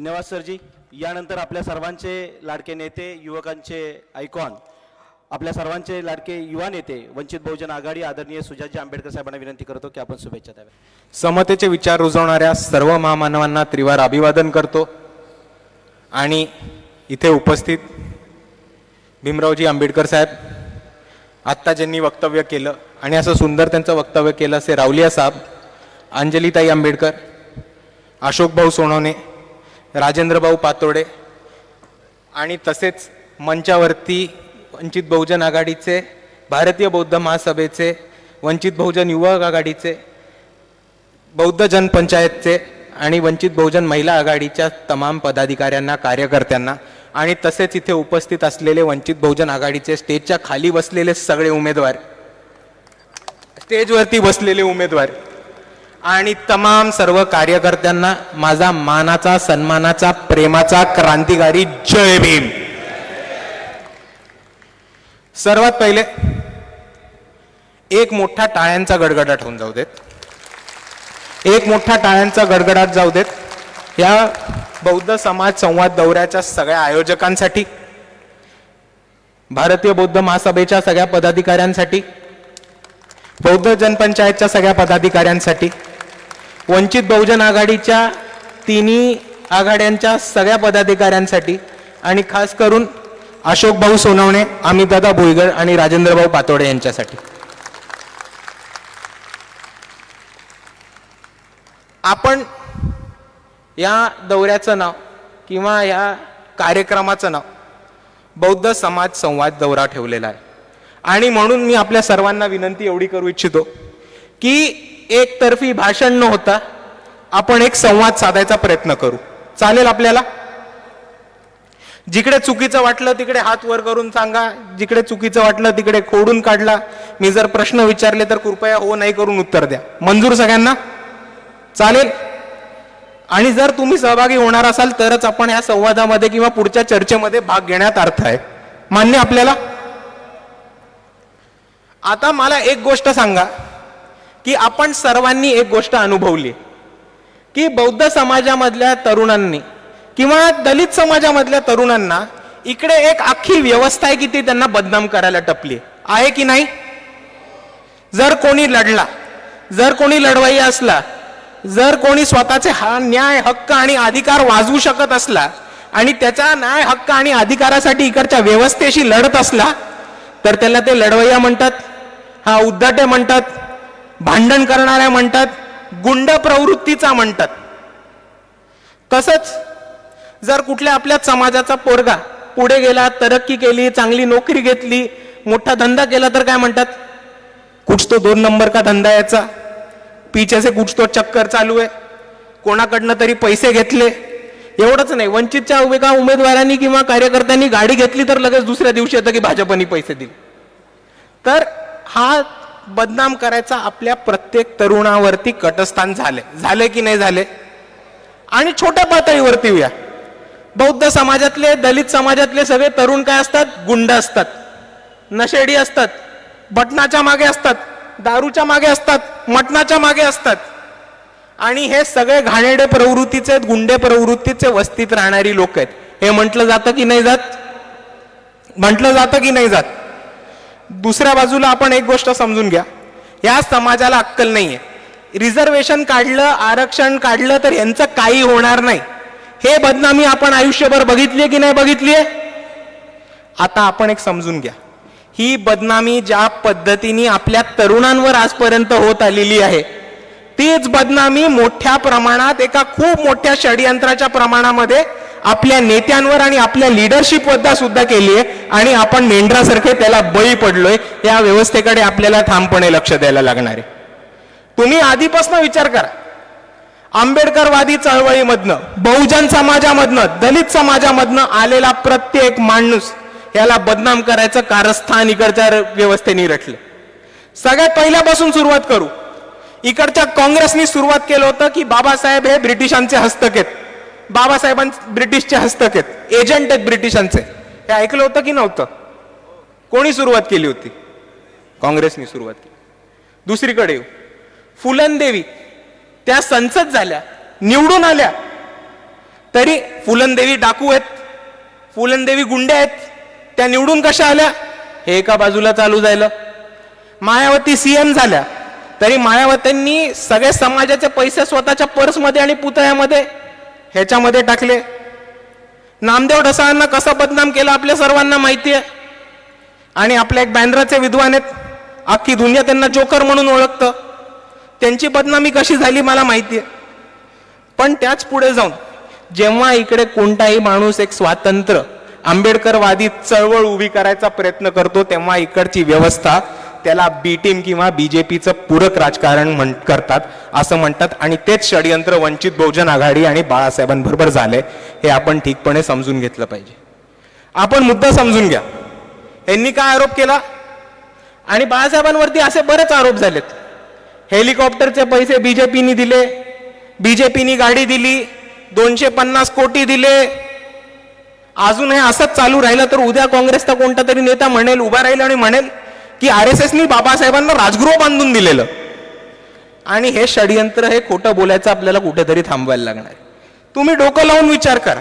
धन्यवाद सरजी. यानंतर आपल्या सर्वांचे लाडके नेते युवकांचे आयकॉन. आपल्या सर्वांचे लाडके युवा नेते वंचित बहुजन आघाडी आदरणीय सुजातजी आंबेडकर साहेबांना विनंती करतो की आपण शुभेच्छा द्याव्या. समतेचे विचार रुजवणाऱ्या सर्व महामानवांना त्रिवार अभिवादन करतो. आणि इथे उपस्थित भीमरावजी आंबेडकर साहेब आत्ता ज्यांनी वक्तव्य केलं आणि असं सुंदर त्यांचं वक्तव्य केलं असे रावलिया साहेब अंजलीताई आंबेडकर अशोकभाऊ सोनवणे राजेंद्रभाऊ पातोडे आणि तसेच मंचावरती वंचित बहुजन आघाडीचे भारतीय बौद्ध महासभेचे वंचित बहुजन युवक आघाडीचे बौद्ध जनपंचायतचे आणि वंचित बहुजन महिला आघाडीच्या तमाम पदाधिकाऱ्यांना कार्यकर्त्यांना आणि तसेच इथे उपस्थित असलेले वंचित बहुजन आघाडीचे स्टेजच्या खाली बसलेले सगळे उमेदवार स्टेजवरती बसलेले उमेदवार आणि तमाम सर्व कार्यकर्त्यांना माझा मानाचा सन्मानाचा प्रेमाचा क्रांतिकारी जय भीम. सर्वात पहिले एक मोठा टाळ्यांचा गडगडाट होऊन जाऊ देत. एक मोठा टाळ्यांचा गडगडाट जाऊ देत. या बौद्ध समाज संवाद दौऱ्याच्या सगळ्या आयोजकांसाठी भारतीय बौद्ध महासभेच्या सगळ्या पदाधिकाऱ्यांसाठी बौद्ध जनपंचायतच्या सगळ्या पदाधिकाऱ्यांसाठी वंचित बहुजन आघाडीच्या तिन्ही आघाड्यांच्या सगळ्या पदाधिकाऱ्यांसाठी आणि खास करून अशोकभाऊ सोनवणे अमितदादा भुईगड आणि राजेंद्रभाऊ पातोडे यांच्यासाठी. आपण या दौऱ्याचं नाव किंवा या कार्यक्रमाचं नाव बौद्ध समाज संवाद दौरा ठेवलेला आहे. आणि म्हणून मी आपल्या सर्वांना विनंती एवढी करू इच्छितो की एकतर्फी भाषण न होता आपण एक संवाद साधायचा प्रयत्न करू. चालेल आपल्याला? जिकडे चुकीचं वाटलं तिकडे हात वर करून सांगा. जिकडे चुकीचं वाटलं तिकडे खोडून काढला. मी जर प्रश्न विचारले तर कृपया हो नाही करून उत्तर द्या. मंजूर सगळ्यांना? चालेल? आणि जर तुम्ही सहभागी होणार असाल तरच आपण या संवादामध्ये किंवा पुढच्या चर्चेमध्ये भाग घेण्यात अर्थ आहे. मान्य आपल्याला? आता मला एक गोष्ट सांगा की आपण सर्वांनी एक गोष्ट अनुभवली की बौद्ध समाजामधल्या तरुणांनी किंवा दलित समाजामधल्या तरुणांना इकडे एक अख्खी व्यवस्था आहे की ती त्यांना बदनाम करायला टपली आहे. की नाही? जर कोणी लढला जर कोणी लढवाई असला जर कोणी स्वतःचे हा न्याय हक्क आणि अधिकार वाजवू शकत असला आणि त्याचा न्याय हक्क आणि अधिकारासाठी इकडच्या व्यवस्थेशी लढत असला तर त्याला ते लढवय्या म्हणतात. हा उद्दाटे म्हणतात भांडण करणाऱ्या म्हणतात गुंड प्रवृत्तीचा म्हणतात. तसंच जर कुठल्या आपल्याच समाजाचा पोरगा पुढे गेला तरक्की केली चांगली नोकरी घेतली मोठा धंदा केला तर काय म्हणतात? कुछ तो दोन नंबर का धंदा याचा? पीछे से कुछ तो चक्कर चालू आहे? कोणाकडनं तरी पैसे घेतले? एवढंच नाही वंचितच्या एका उमेदवारांनी किंवा कार्यकर्त्यांनी गाडी घेतली तर लगेच दुसऱ्या दिवशी येतं की भाजपनी पैसे दिले. तर हा बदनाम करायचा आपल्या प्रत्येक तरुणावरती कटस्थान झाले. झाले की नाही झाले? आणि छोट्या पातळीवरती येऊया. बौद्ध समाजातले दलित समाजातले सगळे तरुण काय असतात? गुंड असतात. नशेडी असतात. बटनाच्या मागे असतात. दारूच्या मागे असतात. मटणाच्या मागे असतात. आणि हे सगळे घाणेडे प्रवृत्तीचे गुंडे प्रवृत्तीचे वस्तीत राहणारी लोक आहेत. हे म्हटलं जातं की नाही जात? म्हटलं जातं की नाही जात? दुसऱ्या बाजूला आपण एक गोष्ट समजून घ्या. या समाजाला अक्कल नाहीये. रिझर्वेशन काढलं आरक्षण काढलं तर यांचं काही होणार नाही. हे बदनामी आपण आयुष्यभर बघितली की नाही बघितलीये? आता आपण एक समजून घ्या. ही बदनामी ज्या पद्धतीने आपल्या तरुणांवर आजपर्यंत होत आलेली आहे तीच बदनामी मोठ्या प्रमाणात एका खूप मोठ्या षडयंत्राच्या प्रमाणामध्ये आपल्या नेत्यांवर आणि आपल्या लिडरशिप सुद्धा केली आहे. आणि आपण मेंढरासारखे त्याला बळी पडलोय या व्यवस्थेकडे आपल्याला ठामपणे लक्ष द्यायला लागणार आहे. तुम्ही आधीपासून विचार करा. आंबेडकरवादी चळवळीमधनं बहुजन समाजामधनं दलित समाजामधनं आलेला प्रत्येक माणूस याला बदनाम करायचं कारस्थान इकडच्या व्यवस्थेने रटलं सगळ्यात पहिल्यापासून सुरुवात करू. इकडच्या काँग्रेसनी सुरुवात केलं होतं की बाबासाहेब हे ब्रिटिशांचे हस्तक आहेत. बाबासाहेबां ब्रिटिशचे हस्तक आहेत. एजंट आहेत ब्रिटिशांचे. हे ऐकलं होतं की नव्हतं? कोणी सुरुवात केली होती? काँग्रेसनी सुरुवात केली. दुसरीकडे येऊ. फुलनदेवी त्या संसद झाल्या. निवडून आल्या. तरी फुलनदेवी डाकू आहेत. फुलनदेवी गुंडे आहेत. त्या निवडून कशा आल्या? हे एका बाजूला चालू झालं. मायावती सीएम झाल्या. तरी मायावतींनी सगळे समाजाचे पैसे स्वतःच्या पर्समध्ये आणि पुतळ्यामध्ये ह्याच्यामध्ये टाकले. नामदेव ढसाळांना कसा बदनाम केला आपल्या सर्वांना माहिती आहे आणि आपल्या एक बँड्राचे विद्वान आहेत. अख्खी दुनिया त्यांना जोकर म्हणून ओळखतं. त्यांची बदनामी कशी झाली मला माहिती आहे पण त्याच पुढे जाऊन जेव्हा इकडे कोणताही माणूस एक स्वातंत्र्य आंबेडकरवादी चळवळ उभी करायचा प्रयत्न करतो तेव्हा इकडची व्यवस्था त्याला बी टीम किंवा बीजेपीचं पूरक राजकारण म्हण करतात असं म्हणतात. आणि तेच षडयंत्र वंचित बहुजन आघाडी आणि बाळासाहेबांबरोबर झाले हे आपण ठीकपणे समजून घेतलं पाहिजे. आपण मुद्दा समजून घ्या. यांनी काय आरोप केला? आणि बाळासाहेबांवरती असे बरेच आरोप झालेत. हेलिकॉप्टरचे पैसे बीजेपीनी दिले बीजेपीनी गाडी दिली दोनशे पन्नास कोटी दिले. अजून हे असंच चालू राहिलं तर उद्या काँग्रेसचा कोणता तरी नेता म्हणेल उभा राहील आणि म्हणेल की आर एस एसनी बाबासाहेबांना राजगृह बांधून दिलेलं. आणि हे षडयंत्र हे खोटं बोलायचं आपल्याला कुठेतरी थांबवायला लागणार. तुम्ही डोकं लावून विचार करा.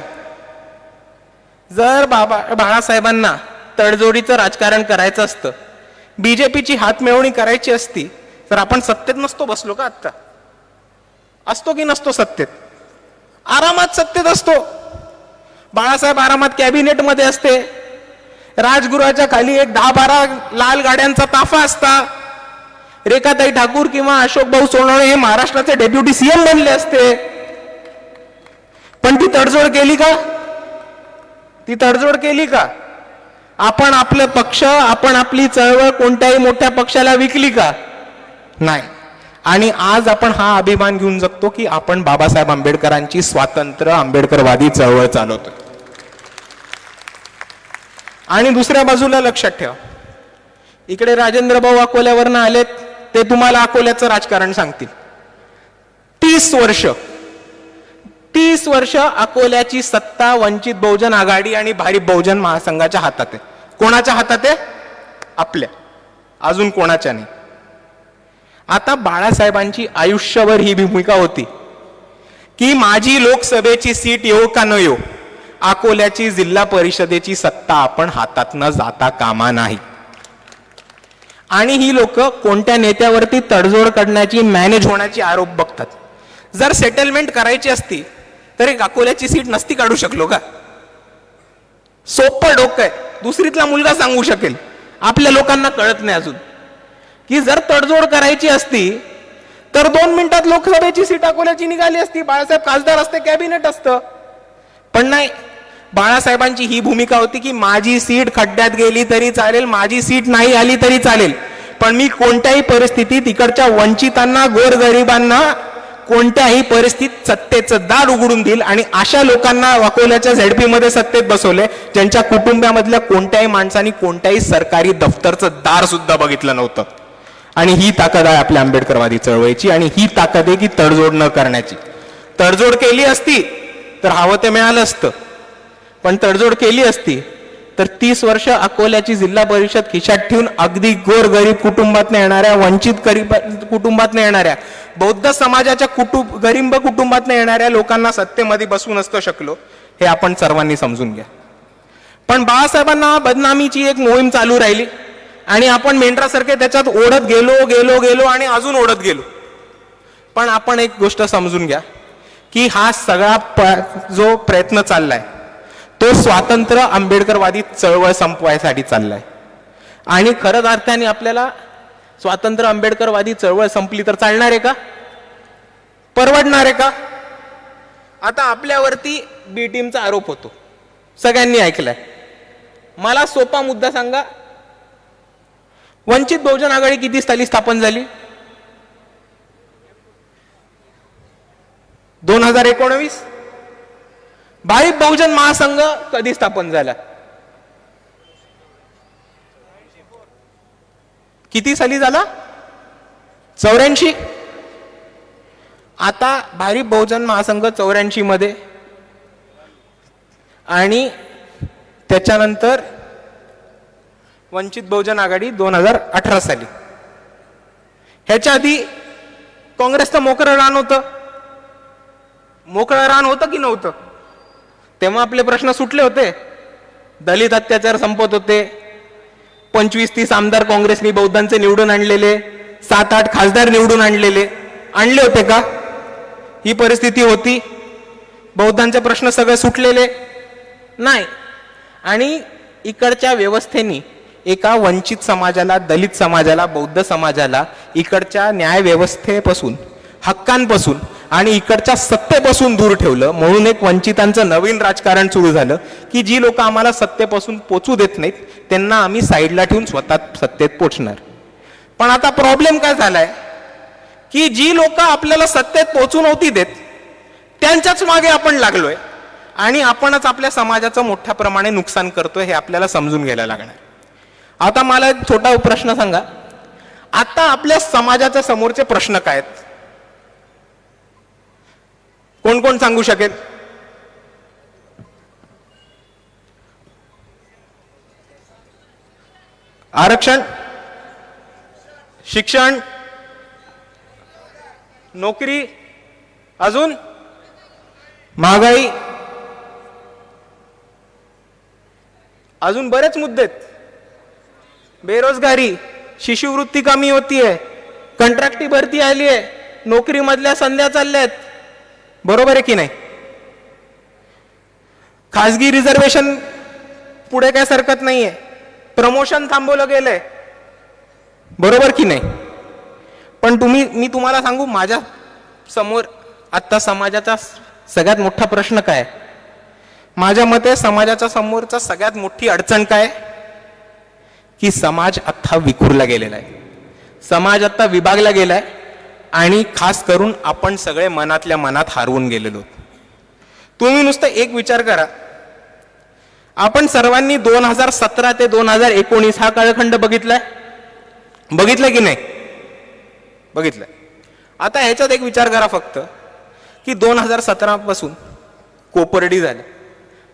जर बाबा बाळासाहेबांना तडजोडीचं राजकारण करायचं असतं बीजेपीची हातमिळवणी करायची असती तर आपण सत्तेत नसतो बसलो का आत्ता? असतो की नसतो सत्तेत? आरामात सत्तेत असतो. बाळासाहेब आरामात कॅबिनेटमध्ये असते. राजगुरुच्या खाली एक दहा बारा लाल गाड्यांचा ताफा असता. रेखाताई ठाकूर किंवा अशोक भाऊ सोनवणे हे महाराष्ट्राचे डेप्युटी सीएम बनले असते. पण ती तडजोड केली का? ती तडजोड केली का? आपण आपलं पक्ष आपण आपली चळवळ कोणत्याही मोठ्या पक्षाला विकली का? नाही. आणि आज आपण हा अभिमान घेऊन जगतो की आपण बाबासाहेब आंबेडकरांची स्वातंत्र्य आंबेडकरवादी चळवळ चालवतो आणि दुसऱ्या बाजूला लक्षात ठेवा. इकडे राजेंद्र भाऊ अकोल्यावरनं आलेत ते तुम्हाला अकोल्याचं राजकारण सांगतील. तीस वर्ष तीस वर्ष अकोल्याची सत्ता वंचित बहुजन आघाडी आणि भारी बहुजन महासंघाच्या हातात आहे. कोणाच्या हातात आहे? आपल्या. अजून कोणाच्या नाही. आता बाळासाहेबांची आयुष्यभर ही भूमिका होती की माझी लोकसभेची सीट येऊ का न येऊ अकोल्याची जिल्हा परिषदेची सत्ता आपण हातात न जाता कामा नाही. आणि ही लोक कोणत्या नेत्यावरती तडजोड करण्याची मॅनेज होण्याची आरोप बघतात. जर सेटलमेंट करायची असती तर एक अकोल्याची सीट नसती काढू शकलो का? सोपं डोकं आहे. दुसरीतला मुलगा सांगू शकेल. आपल्या लोकांना कळत नाही अजून. की जर तडजोड करायची असती तर दोन मिनिटात लोकसभेची सीट अकोल्याची निघाली असती. बाळासाहेब खासदार असते कॅबिनेट असतं. पण नाही. बाळासाहेबांची ही भूमिका होती की माझी सीट खड्ड्यात गेली तरी चालेल माझी सीट नाही आली तरी चालेल. पण मी कोणत्याही परिस्थितीत इकडच्या वंचितांना गोरगरिबांना कोणत्याही परिस्थितीत सत्तेचं दार उघडून देईल आणि अशा लोकांना अकोल्याच्या झेडपीमध्ये सत्तेत बसवले ज्यांच्या कुटुंबामधल्या कोणत्याही माणसानी कोणत्याही सरकारी दफ्तरचं दार सुद्धा बघितलं नव्हतं. आणि ही ताकद आहे आपल्या आंबेडकरवादी चळवळीची आणि ही ताकद आहे की तडजोड न करण्याची. तडजोड केली असती तर हवं ते मिळालं असतं. पण तडजोड केली असती तर तीस वर्ष अकोल्याची जिल्हा परिषद खिशात ठेवून अगदी गोर गरीब कुटुंबात येणाऱ्या वंचित गरीब कुटुंबात येणाऱ्या बौद्ध समाजाच्या कुटुंब गरीब कुटुंबात येणाऱ्या लोकांना सत्तेमध्ये बसू नसतो शकलो हे आपण सर्वांनी समजून घ्या. पण बाळासाहेबांना बदनामीची एक मोहीम चालू राहिली आणि आपण मेंढरासारखे त्याच्यात ओढत गेलो गेलो गेलो आणि अजून ओढत गेलो. पण आपण एक गोष्ट समजून घ्या की हा सगळा प- जो प्रयत्न चाललाय तो स्वातंत्र्य आंबेडकरवादी चळवळ संपवायसाठी चाललाय. आणि खरंच अर्थाने आपल्याला स्वातंत्र्य आंबेडकरवादी चळवळ संपली तर चालणार आहे का? परवडणार आहे का? आता आपल्यावरती बी टीमचा आरोप होतो. सगळ्यांनी ऐकलाय. मला सोपा मुद्दा सांगा. वंचित बहुजन आघाडी किती साली स्थापन झाली? दोन हजार एकोणवीस? भाई बहुजन महासंघ कधी स्थापन झाला? किती साली झाला? चौऱ्याऐंशी. आता भारी बहुजन महासंघ चौऱ्याऐंशी मध्ये. आणि त्याच्यानंतर वंचित बहुजन आघाडी दोन हजार अठरा साली. ह्याच्या आधी काँग्रेसचं मोकळं रान होतं. मोकळं रान होतं की नव्हतं? तेव्हा आपले प्रश्न सुटले होते. दलित अत्याचार संपत होते. पंचवीस तीस आमदार काँग्रेसनी बौद्धांचे निवडून आणलेले. सात आठ खासदार निवडून आणलेले. आणले होते का? ही परिस्थिती होती. बौद्धांचे प्रश्न सगळे सुटलेले. नाही. आणि इकडच्या व्यवस्थेनी एका वंचित समाजाला दलित समाजाला बौद्ध समाजाला इकडच्या न्यायव्यवस्थेपासून हक्कांपासून आणि इकडच्या सत्तेपासून दूर ठेवलं. म्हणून एक वंचितांचं नवीन राजकारण सुरू झालं की जी लोक आम्हाला सत्तेपासून पोचू देत नाहीत त्यांना आम्ही साईडला ठेवून स्वतः सत्तेत पोचणार. पण आता प्रॉब्लेम काय झालाय? की जी लोक आपल्याला सत्तेत पोचू नव्हती देत त्यांच्याच मागे आपण लागलोय आणि आपणच आपल्या समाजाचं मोठ्या प्रमाणे नुकसान करतोय हे आपल्याला समजून घ्यायला लागणार. आता मला एक छोटा प्रश्न सांगा. आता आपल्या समाजाच्या समोरचे प्रश्न काय आहेत? कोण कोण सांगू शकेल? आरक्षण? शिक्षण? नोकरी? अजून? महागाई? अजून बरेच मुद्दे बेरोजगारी शिष्यवृत्ती कमी होतीये कंत्राटी भरती आली आहे नोकरीमधल्या संध्या चालल्या आहेत बरोबर आहे की नाही? खासगी रिझर्वेशन पुढे काय सरकत नाहीये. प्रमोशन थांबवलं गेलंय. बरोबर की नाही? पण तुम्ही मी तुम्हाला सांगू माझ्यासमोर आत्ता समाजाचा सगळ्यात मोठा प्रश्न काय? माझ्या मते समाजाच्या समोरचा सगळ्यात मोठी अडचण काय? की समाज आत्ता विखुरला गेलेला आहे. समाज आत्ता विभागला गेलाय. आणि खास करून आपण सगळे मनातल्या मनात हारवून गेलेलो. तुम्ही नुसतं एक विचार करा. आपण सर्वांनी दोन हजार सतरा ते दोन हजार एकोणीस हा कालखंड बघितलाय? बघितलं की नाही? बघितलं. आता ह्याच्यात एक विचार करा फक्त की दोन हजार सतरापासून कोपर्डी झाले.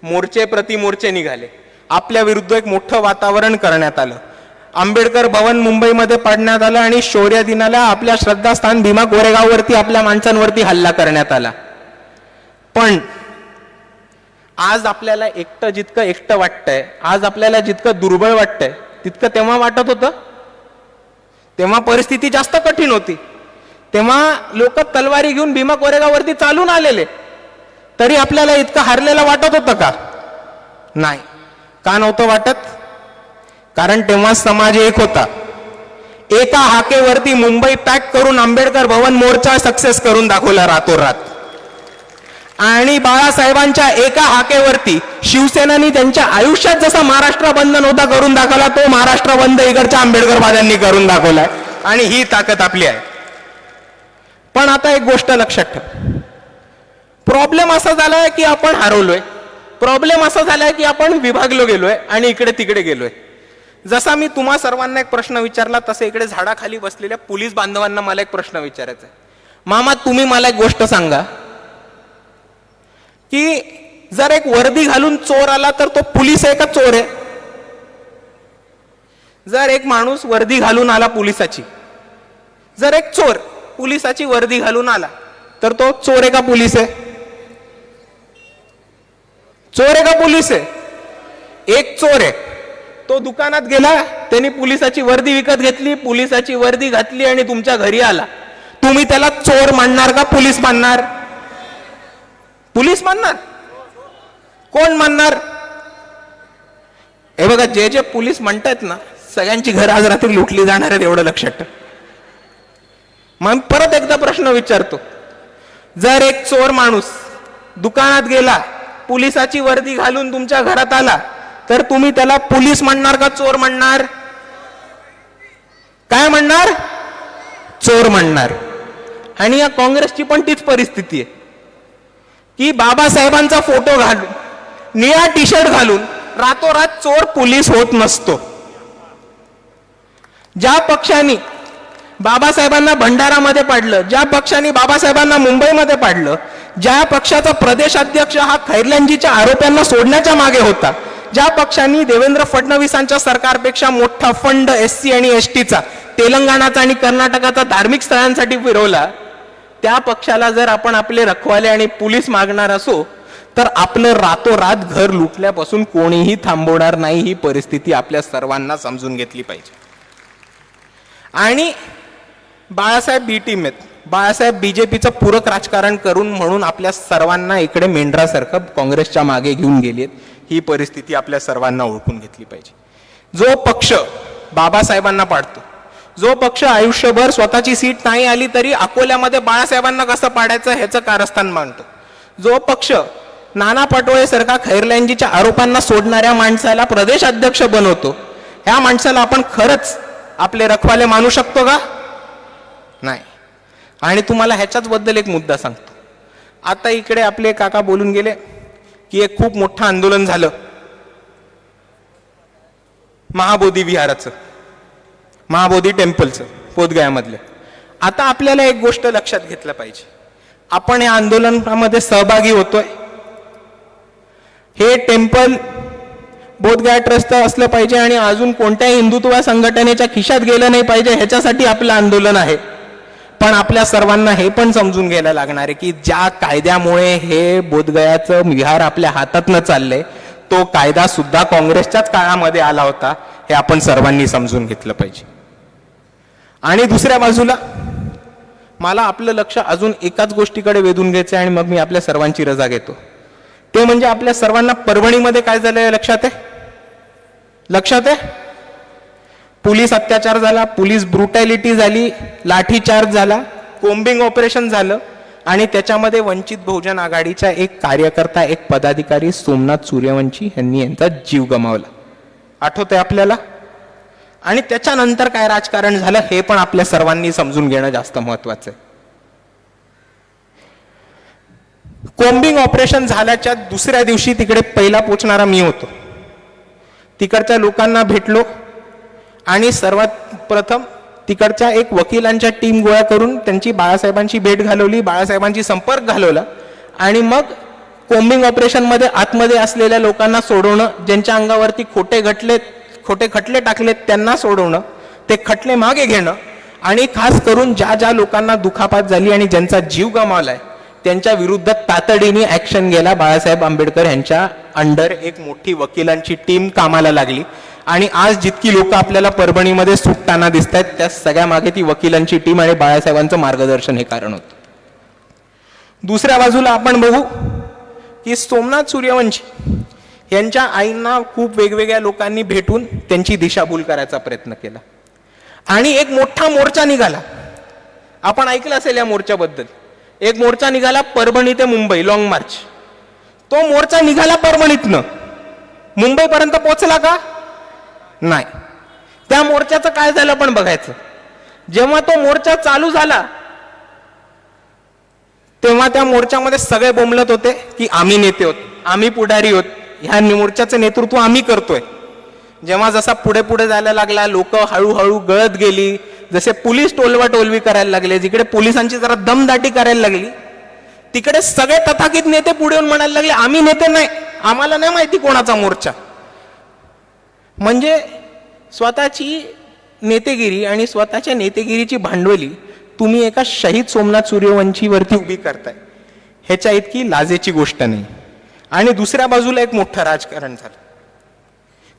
मोर्चे प्रति मोर्चे निघाले. आपल्या विरुद्ध एक मोठं वातावरण करण्यात आलं. आंबेडकर भवन मुंबईमध्ये पाडण्यात आलं आणि शौर्य दिनाला आपल्या श्रद्धास्थान भीमा कोरेगाववरती आपल्या माणसांवरती हल्ला करण्यात आला. पण आज आपल्याला एकटं जितकं एकटं वाटतंय आज आपल्याला जितकं दुर्बळ वाटतंय तितकं तेव्हा वाटत होतं. तेव्हा परिस्थिती जास्त कठीण होती. तेव्हा लोक तलवारी घेऊन भीमा कोरेगाववरती चालून आलेले. तरी आपल्याला इतकं हारलेलं वाटत होतं का? नाही. का नव्हतं वाटत? कारण तेव्हा समाज एक होता. एका हाकेवरती मुंबई पॅक करून आंबेडकर भवन मोर्चा सक्सेस करून दाखवला रातोरात. आणि बाळासाहेबांच्या एका हाकेवरती शिवसेनानी त्यांच्या आयुष्यात जसा महाराष्ट्र बंद नव्हता करून दाखवला तो महाराष्ट्र बंद इकडच्या आंबेडकरवाद्यांनी करून दाखवलाय आणि ही ताकद आपली आहे. पण आता एक गोष्ट लक्षात ठेव. प्रॉब्लेम असा झालाय की आपण हरवलोय. प्रॉब्लेम असा झालाय की आपण विभागलो गेलोय आणि इकडे तिकडे गेलोय. जसा मी तुम्हा सर्वांना एक प्रश्न विचारला तसे इकडे झाडाखाली बसलेल्या पोलीस बांधवांना मला एक प्रश्न विचारायचा आहे. मामा तुम्ही मला एक गोष्ट सांगा. की जर एक वर्दी घालून चोर आला तर तो पोलीस आहे का चोर आहे? जर एक माणूस वर्दी घालून आला पोलिसाची जर एक चोर पोलिसाची वर्दी घालून आला तर तो चोर आहे का पोलीस आहे? चोर आहे का पोलीस आहे? एक चोर आहे. तो दुकानात गेला त्यांनी पोलिसाची वर्दी विकत घेतली पोलिसाची वर्दी घातली आणि तुमच्या घरी आला. तुम्ही त्याला चोर मानणार का पोलीस मानणार? पोलीस मानणार. कोण मानणार? हे बघा जे जे पोलीस म्हणतायत ना सगळ्यांची घर आज रात्री लुटली जाणार आहेत एवढं लक्षात ठेव. मग परत एकदा प्रश्न विचारतो. जर एक चोर माणूस दुकानात गेला पोलिसाची वर्दी घालून तुमच्या घरात आला तर तुम्ही त्याला पोलीस म्हणणार का चोर म्हणणार? काय म्हणणार? चोर म्हणणार. आणि या काँग्रेसची पण तीच परिस्थिती आहे. की बाबासाहेबांचा फोटो घालून निळा टी शर्ट घालून रातोरात चोर पोलीस होत नसतो. ज्या पक्षांनी बाबासाहेबांना भंडारामध्ये पाडलं ज्या पक्षांनी बाबासाहेबांना मुंबईमध्ये पाडलं ज्या पक्षाचा प्रदेशाध्यक्ष हा खैरलँजीच्या आरोप्यांना सोडण्याच्या मागे होता ज्या पक्षांनी देवेंद्र फडणवीसांच्या सरकारपेक्षा मोठा फंड एस सी आणि एस टीचा तेलंगणाचा आणि कर्नाटकाचा धार्मिक स्थळांसाठी फिरवला त्या पक्षाला जर आपण आपले रखवाले आणि पोलीस मागणार असो तर आपलं रातोरात घर लुटल्यापासून कोणीही थांबवणार नाही ही परिस्थिती आपल्या सर्वांना समजून घेतली पाहिजे. आणि बाळासाहेब बी टीम आहेत. बाळासाहेब बीजेपीचं पूरक राजकारण करून म्हणून आपल्या सर्वांना इकडे मेंढरासारखं काँग्रेसच्या मागे घेऊन गेलेत. ही परिस्थिती आपल्या सर्वांना ओळखून घेतली पाहिजे. जो पक्ष बाबासाहेबांना पाडतो जो पक्ष आयुष्यभर स्वतःची सीट नाही आली तरी अकोल्यामध्ये बाळासाहेबांना कसं पाडायचं ह्याचं कारस्थान मांडतो. जो पक्ष नाना पटोळे सारखा खैरलँजीच्या आरोपांना सोडणाऱ्या माणसाला प्रदेश अध्यक्ष बनवतो ह्या माणसाला आपण खरंच आपले रखवाले मानू शकतो का? नाही. आणि तुम्हाला ह्याच्याच बद्दल एक मुद्दा सांगतो. आता इकडे आपले काका बोलून गेले. की एक खूप मोठं आंदोलन झालं. महाबोधी विहाराचं महाबोधी टेम्पलचं पोतगयामधलं. आता आपल्याला एक गोष्ट लक्षात घेतलं पाहिजे. आपण या आंदोलनामध्ये सहभागी होतोय. हे टेम्पल बोधगया ट्रस्ट असलं पाहिजे आणि अजून कोणत्याही हिंदुत्व संघटनेच्या खिशात गेलं नाही पाहिजे ह्याच्यासाठी आपलं आंदोलन आहे. पण आपल्या सर्वांना हे पण समजून घ्यायला लागणार आहे की ज्या कायद्यामुळे हे बोधगयाचं विहार आपल्या हातातनं चाललंय तो कायदा सुद्धा काँग्रेसच्याच काळामध्ये आला होता हे आपण सर्वांनी समजून घेतलं पाहिजे. आणि दुसऱ्या बाजूला मला आपलं लक्ष अजून एकाच गोष्टीकडे वेधून घ्यायचं आहे आणि मग मी आपल्या सर्वांची रजा घेतो. ते म्हणजे आपल्या सर्वांना परभणीमध्ये काय झालंय लक्षात आहे? लक्षात आहे? पोलीस अत्याचार झाला पोलीस ब्रुटॅलिटी झाली लाठीचार्ज झाला कोम्बिंग ऑपरेशन झालं आणि त्याच्यामध्ये वंचित बहुजन आघाडीचा एक कार्यकर्ता एक पदाधिकारी सोमनाथ सूर्यवंशी यांनी यांचा जीव गमावला. आठवतंय आपल्याला? आणि त्याच्यानंतर काय राजकारण झालं हे पण आपल्या सर्वांनी समजून घेणं जास्त महत्वाचं आहे. कोम्बिंग ऑपरेशन झाल्याच्या दुसऱ्या दिवशी तिकडे पहिला पोचणारा मी होतो. तिकडच्या लोकांना भेटलो आणि सर्वात प्रथम तिकडच्या एक वकिलांच्या टीम गोळा करून त्यांची बाळासाहेबांची भेट घालवली बाळासाहेबांची संपर्क घालवला आणि मग कोम्बिंग ऑपरेशनमध्ये आतमध्ये असलेल्या लोकांना सोडवणं ज्यांच्या अंगावरती खोटे घटले खोटे खटले टाकलेत त्यांना सोडवणं ते खटले मागे घेणं आणि खास करून ज्या ज्या लोकांना दुखापात झाली आणि ज्यांचा जीव गमावलाय त्यांच्या विरुद्ध तातडीने ॲक्शन गेला बाळासाहेब आंबेडकर यांच्या अंडर एक मोठी वकिलांची टीम कामाला लागली. आणि आज जितकी लोक आपल्याला परभणीमध्ये सुटताना दिसत आहेत त्या सगळ्या मागे ती वकिलांची टीम आणि बाळासाहेबांचं मार्गदर्शन हे कारण होतं. दुसऱ्या बाजूला आपण बघू की सोमनाथ सूर्यवंशी यांच्या आईंना खूप वेगवेगळ्या लोकांनी भेटून त्यांची दिशाभूल करायचा प्रयत्न केला. आणि एक मोठा मोर्चा निघाला. आपण ऐकलं असेल या मोर्चाबद्दल. एक मोर्चा निघाला परभणी ते मुंबई लॉंग मार्च तो मोर्चा निघाला परभणीतनं. मुंबईपर्यंत पोहोचला का? नाही. त्या मोर्चाचं काय झालं पण बघायचं. जेव्हा तो मोर्चा चालू झाला तेव्हा त्या मोर्चामध्ये सगळे बोंबलत होते की आम्ही नेते होत आम्ही पुढारी होत. ह्या मोर्चाचं नेतृत्व आम्ही करतोय. जेव्हा जसा पुढे पुढे जायला लागला लोक हळूहळू गळत गेली जसे पोलीस टोलवा टोलवी करायला लागले जिकडे पोलिसांची जरा दमदाटी करायला लागली तिकडे सगळे तथाकित नेते पुढे येऊन म्हणायला लागले आम्ही नेते नाही आम्हाला नाही माहिती कोणाचा मोर्चा. म्हणजे स्वतःची नेतेगिरी आणि स्वतःच्या नेतेगिरीची भांडवली तुम्ही एका शहीद सोमनाथ सूर्यवंशीवरती उभी करताय. ह्याच्या इतकी लाजेची गोष्ट नाही. आणि दुसऱ्या बाजूला एक मोठं राजकारण झालं.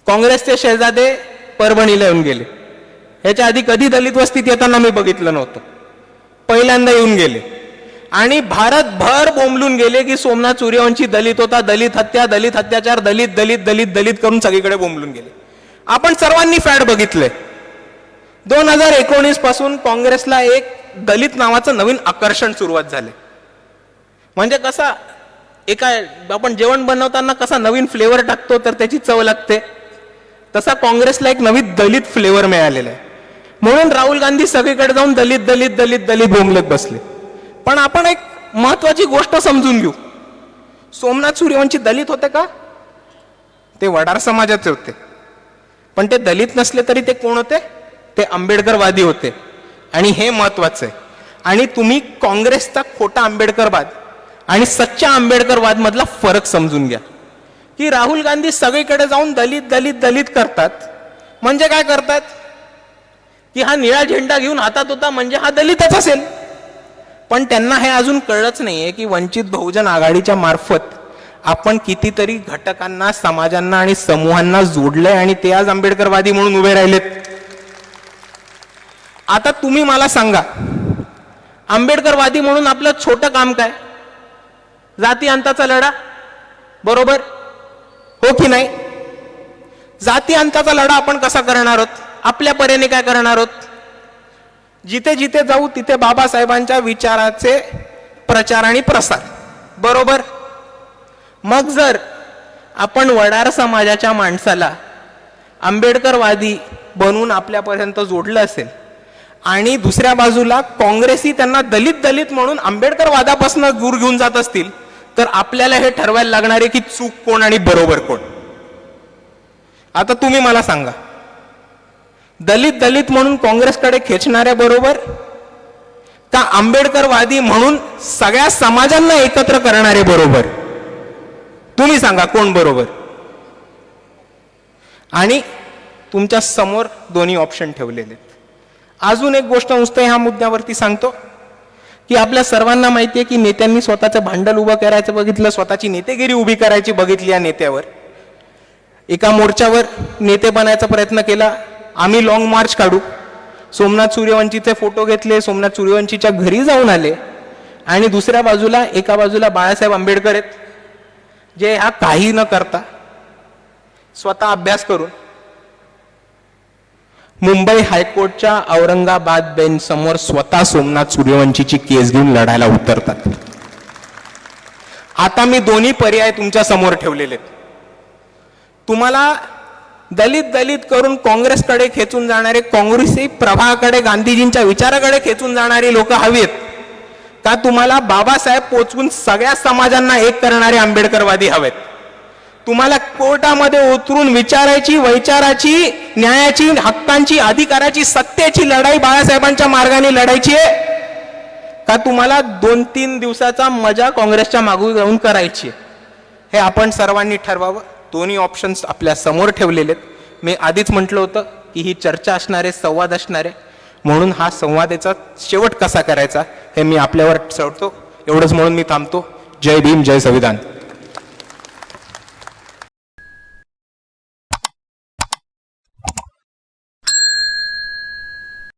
काँग्रेसचे शहजादे परभणीला येऊन गेले. ह्याच्या आधी कधी दलित वस्तीत येताना मी बघितलं नव्हतं. पहिल्यांदा येऊन गेले. आणि भारतभर बोंबलून गेले की सोमनाथ सूर्यवंशी दलित होता दलित हत्या दलित अत्याचार दलित दलित दलित दलित करून सगळीकडे बोंबलून गेले. आपण सर्वांनी फॅड बघितले. दोन हजार एकोणीसपासून काँग्रेसला एक दलित नावाचं नवीन आकर्षण सुरुवात झाले. म्हणजे कसा एका आपण जेवण बनवताना कसा नवीन फ्लेवर टाकतो तर त्याची चव लागते. तसा काँग्रेसला एक नवीन दलित फ्लेवर मिळालेला आहे. म्हणून राहुल गांधी सगळीकडे जाऊन दलित दलित दलित दलित भोंगलत बसले. पण आपण एक महत्वाची गोष्ट समजून घेऊ. सोमनाथ सूर्यवंशी दलित होते का? ते वडार समाजाचे होते. पण ते दलित नसले तरी ते कोण होते? ते आंबेडकरवादी होते. आणि हे महत्वाचं आहे. आणि तुम्ही काँग्रेसचा खोटा आंबेडकरवाद आणि सच्चा आंबेडकरवाद मधला फरक समजून घ्या. की राहुल गांधी सगळीकडे जाऊन दलित दलित दलित करतात. म्हणजे काय करतात? की हा निळा झेंडा घेऊन हातात होता म्हणजे हा दलितच असेल. पण त्यांना हे अजून कळलंच नाहीये की वंचित बहुजन आघाडीच्या मार्फत आपण कितीतरी घटकांना समाजांना आणि समूहांना जोडलंय आणि ते आज आंबेडकरवादी म्हणून उभे राहिलेत. आता तुम्ही मला सांगा आंबेडकरवादी म्हणून आपलं छोटं काम काय? जाती अंताचा लढा? बरोबर? हो की नाही? जाती अंताचा लढा आपण कसा करणार आहोत? आपल्या परेने काय करणार आहोत? जिथे जिथे जाऊ तिथे बाबासाहेबांच्या विचाराचे प्रचार आणि प्रसार. बरोबर? मग जर आपण वडार समाजाच्या माणसाला आंबेडकरवादी बनवून आपल्यापर्यंत जोडलं असेल आणि दुसऱ्या बाजूला काँग्रेसी त्यांना दलित दलित म्हणून आंबेडकरवादापासून दूर घेऊन जात असतील तर आपल्याला हे ठरवायला लागणार आहे की चूक कोण आणि बरोबर कोण? आता तुम्ही मला सांगा दलित दलित म्हणून काँग्रेसकडे खेचणाऱ्या बरोबर का आंबेडकरवादी म्हणून सगळ्या समाजांना एकत्र करणारे बरोबर? तुम्ही सांगा कोण बरोबर? आणि तुमच्यासमोर दोन्ही ऑप्शन ठेवलेले आहेत. अजून एक गोष्ट नुसतं ह्या मुद्द्यावरती सांगतो की आपल्या सर्वांना माहिती आहे की नेत्यांनी स्वतःचं भांडल उभं करायचं बघितलं स्वतःची नेतेगिरी उभी करायची बघितली या नेत्यावर. एका मोर्चावर नेते बनायचा प्रयत्न केला आम्ही लॉंग मार्च काढू. सोमनाथ सूर्यवंशीचे फोटो घेतले सोमनाथ सूर्यवंशीच्या घरी जाऊन आले. आणि दुसऱ्या बाजूला एका बाजूला बाळासाहेब आंबेडकर आहेत. जे हा काही न करता स्वतः अभ्यास करून मुंबई हायकोर्टच्या औरंगाबाद बेंच समोर स्वतः सोमनाथ सूर्यवंशीची केस घेऊन लढायला उतरतात. आता मी दोन्ही पर्याय तुमच्यासमोर ठेवलेले आहेत. तुम्हाला दलित दलित करून काँग्रेसकडे खेचून जाणारे काँग्रेसी प्रभाकडे गांधीजींच्या विचाराकडे खेचून जाणारी लोक हवीत का तुम्हाला बाबासाहेब पोचवून सगळ्या समाजांना एक करणारे आंबेडकरवादी हवेत? तुम्हाला कोर्टामध्ये उतरून विचारायची वैचाराची न्यायाची हक्कांची अधिकाराची सत्तेची लढाई बाळासाहेबांच्या मार्गाने लढायची आहे? का तुम्हाला दोन तीन दिवसाचा मजा काँग्रेसच्या मागू जाऊन करायची आहे? हे आपण सर्वांनी ठरवावं. दोन्ही ऑप्शन्स आपल्यासमोर ठेवलेले आहेत. मी आधीच म्हटलं होतं की ही चर्चा असणारे संवाद असणारे म्हणून हा संवादाचा शेवट कसा करायचा हे मी आपल्यावर सोडतो एवढंच म्हणून मी थांबतो. जय भीम जय संविधान.